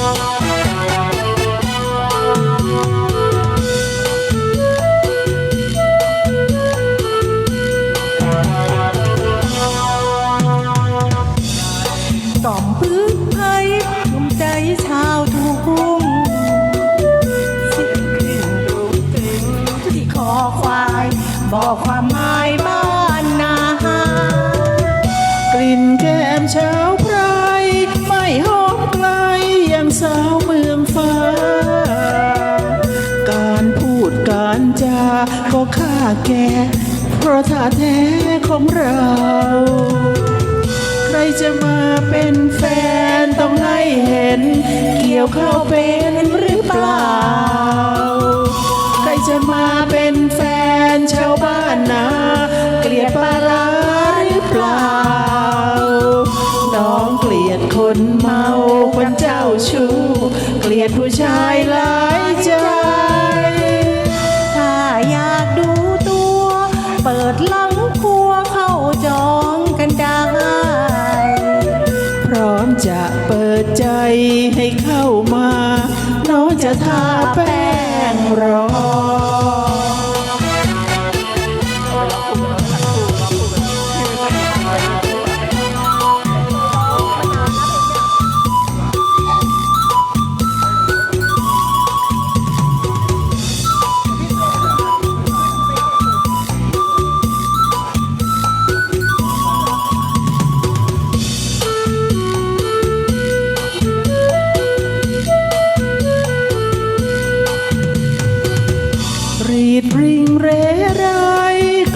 ต่อมพื้นไผ่ภูมิใจชาวทุ่งเสียงคลื่นรุงกรึงที่คอควาย บอกความหมายบ้านนาารจาก็ค่าแก เพราะท่าแท้ของเรา ใครจะมาเป็นแฟนต้องให้เห็น เกี่ยวเข้าเป็นหรือเปล่า ใครจะมาเป็นแฟนชาวบ้านนา เกลียดปลาร้าหรือเปล่า น้องเกลียดคนเมาคนเจ้าชู้ เกลียดผู้ชายหลายใจถ้ ใจให้เข้ามา น้องจะทาแป้งรอ รีดริงเรไร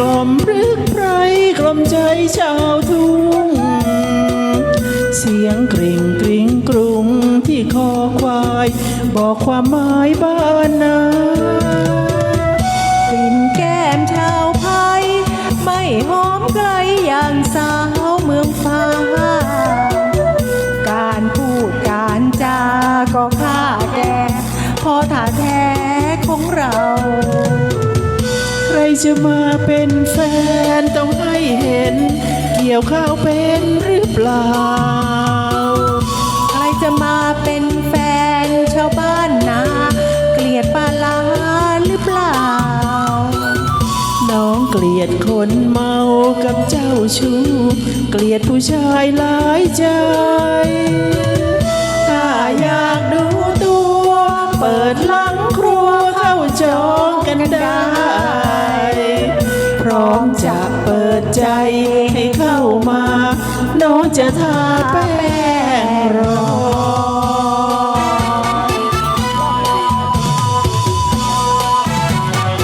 กล่อมรึกไพรกล่อมใจชาวทุ่ง เสียงกริ่งกริ่งกรุงที่คอควาย บอกความหมายบ้านนากลิ่นแก้มชาวไทยไม่หอมไกลอย่างสาวเมืองฟ้า การพูดการจาก็ค่าแก่พอท่าแท จะมาเป็นแฟนต้องให้เห็น เกี่ยวข้าวเป็นหรือเปล่า ใครจะมาเป็นแฟนชาวบ้านนาเกลียดปลาลาหรือเปล่า น้องเกลียดคนเมากับเจ้าชู้เกลียดผู้ชายหลายใจถ้าอยากดูตัว เปิดหลังครัวเข้าจองกันได้ จะเปิดใจให้เข้ามาโนจะทาไป